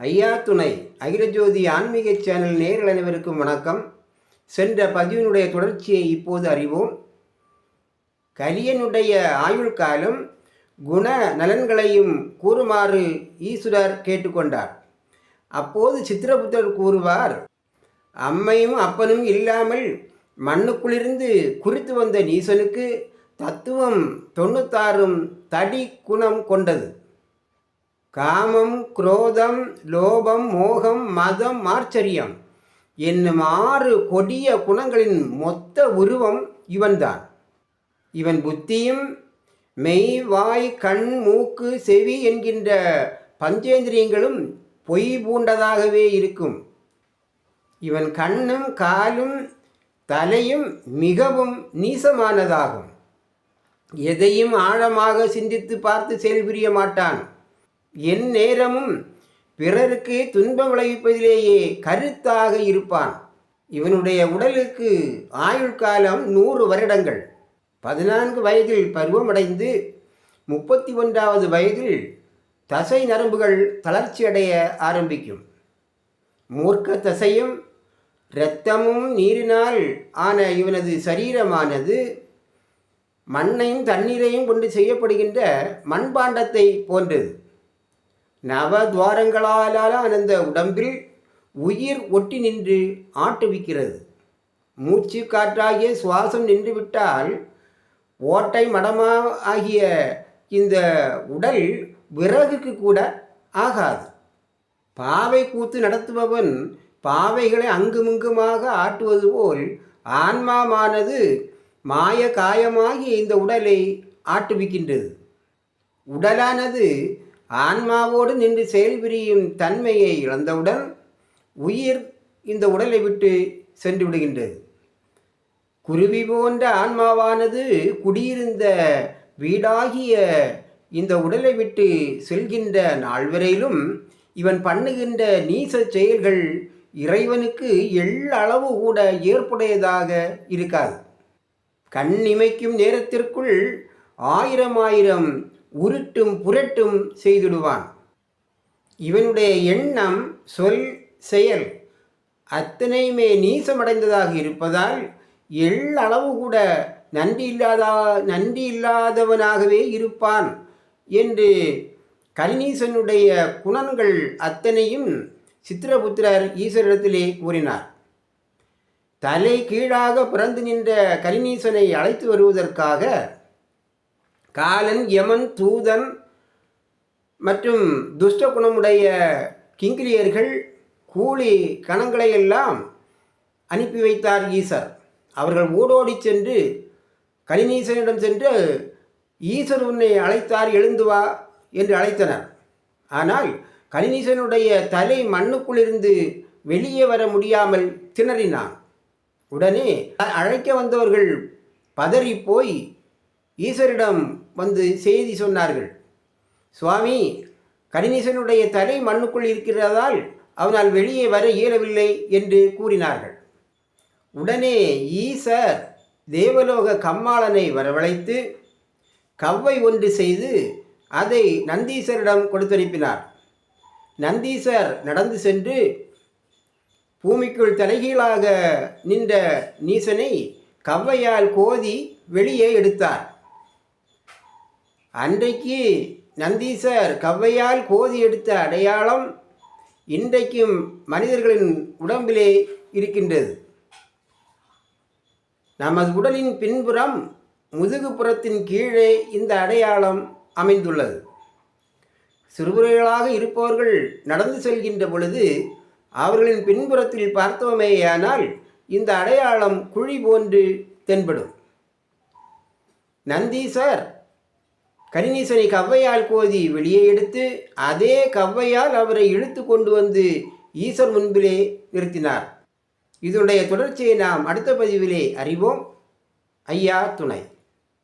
ஐயா துணை அகிலஜோதி ஆன்மீக சேனல் நேரில் அனைவருக்கும் வணக்கம். சென்ற பதிவினுடைய தொடர்ச்சியை இப்போது அறிவோம். கலியனுடைய ஆயுள் காலம் குண நலன்களையும் கூறுமாறு ஈஸ்வரர் கேட்டுக்கொண்டார். அப்போது சித்திரபுத்தர் கூறுவார் அம்மையும் அப்பனும் இல்லாமல் மண்ணுக்குள்ளிருந்து குறித்து வந்த நீசனுக்கு தத்துவம் தொண்ணூத்தாறும் தடி குணம் கொண்டது. காமம் குரோதம் லோபம் மோகம் மதம் ஆச்சரியம் என்னும் ஆறு கொடிய குணங்களின் மொத்த உருவம் இவன்தான். இவன் புத்தியும் மெய் வாய் கண் மூக்கு செவி என்கின்ற பஞ்சேந்திரியங்களும் பொய் பூண்டதாகவே இருக்கும். இவன் கண்ணும் காலும் தலையும் மிகவும் நீசமானதாகும். எதையும் ஆழமாக சிந்தித்து பார்த்து செயல்புரிய மாட்டான். என் நேரமும் பிறருக்கு துன்பம் விளைவிப்பதிலேயே கருத்தாக இருப்பான். இவனுடைய உடலுக்கு ஆயுள் காலம் நூறு வருடங்கள். பதினான்கு வயதில் பருவமடைந்து முப்பத்தி ஒன்றாவது வயதில் தசை நரம்புகள் தளர்ச்சியடைய ஆரம்பிக்கும். மூர்க்க தசையும் இரத்தமும் நீரினால் ஆன இவனது சரீரமானது மண்ணையும் தண்ணீரையும் கொண்டு செய்யப்படுகின்ற மண்பாண்டத்தை போன்றது. நவத்வாரங்களாலான அந்த உடம்பில் உயிர் ஒட்டி நின்று ஆட்டுவிக்கிறது மூச்சு காற்றாகிய சுவாசம் நின்றுவிட்டால் ஓட்டை மடமா ஆகிய இந்த உடல் விறகுக்கு கூட ஆகாது. பாவை கூத்து நடத்துபவன் பாவைகளை அங்குமிங்குமாக ஆட்டுவது போல் ஆன்மாவானது மாய காயமாகி இந்த உடலை ஆட்டுவிக்கின்றது. உடலானது ஆன்மாவோடு நின்று செயல்புரியும் தன்மையை இழந்தவுடன் உயிர் இந்த உடலை விட்டு சென்று விடுகின்றது. குருவி போன்ற ஆன்மாவானது குடியிருந்த வீடாகிய இந்த உடலை விட்டு செல்கின்ற நாள் வரையிலும் இவன் பண்ணுகின்ற நீச செயல்கள் இறைவனுக்கு எள்ளளவு கூட ஏற்புடையதாக இருக்காது. கண் இமைக்கும் நேரத்திற்குள் ஆயிரம் ஆயிரம் உருட்டும் புரட்டும் செய்திடுவான். இவனுடைய எண்ணம் சொல் செயல் அத்தனையுமே நீசமடைந்ததாக இருப்பதால் எள்ளளவு கூட நன்றி இல்லாதா நன்றி இல்லாதவனாகவே இருப்பான் என்று கலினீசனுடைய குணங்கள் அத்தனையும் சித்திரபுத்திரர் ஈஸ்வரிடத்திலே கூறினார். தலை கீழாக பிறந்து நின்ற கலினீசனை அழைத்து வருவதற்காக காலன் யமன் தூதன் மற்றும் துஷ்ட குணமுடைய கிங்கிலியர்கள் கூலி கணங்களை எல்லாம் அனுப்பி வைத்தார் ஈசர். அவர்கள் ஓடோடி சென்று கலினீசனிடம் சென்று ஈசர் உன்னை அழைத்தார் எழுந்து வா என்று அழைத்தனர். ஆனால் கலினீசனுடைய தலை மண்ணுக்குள்ளிருந்து வெளியே வர முடியாமல் திணறினான். உடனே அழைக்க வந்தவர்கள் பதறி போய் ஈஸ்வரிடம் வந்து செய்தி சொன்னார்கள். சுவாமி கணினீசனுடைய தலை மண்ணுக்குள் இருக்கிறதால் அவனால் வெளியே வர இயலவில்லை என்று கூறினார்கள். உடனே ஈசர் தேவலோக கம்மாளனை வரவழைத்து கவ்வை ஒன்று செய்து அதை நந்தீசரிடம் கொடுத்தனுப்பினார். நந்தீசர் நடந்து சென்று பூமிக்குள் தலைகீழாக நின்ற நீசனை கவ்வையால் கோதி வெளியே எடுத்தார். அன்றைக்கு நந்தீசர் கவ்வையால் கோதி எடுத்த அடையாளம் இன்றைக்கும் மனிதர்களின் உடம்பிலே இருக்கின்றது. நமது உடலின் பின்புறம் முதுகுப்புறத்தின் கீழே இந்த அடையாளம் அமைந்துள்ளது. சிறுபுறைகளாக இருப்பவர்கள் நடந்து செல்கின்ற பொழுது அவர்களின் பின்புறத்தில் பார்த்தோமேயானால் இந்த அடையாளம் குழி போன்று தென்படும். நந்தீசர் கரிநீசனை கவ்வையால் கோதி வெளியே எடுத்து அதே கவ்வையால் அவரை இழுத்து கொண்டு வந்து ஈஸ்வர் முன்பிலே நிறுத்தினார். இதனுடைய தொடர்ச்சியை நாம் அடுத்த பதிவிலே அறிவோம். ஐயா துணை.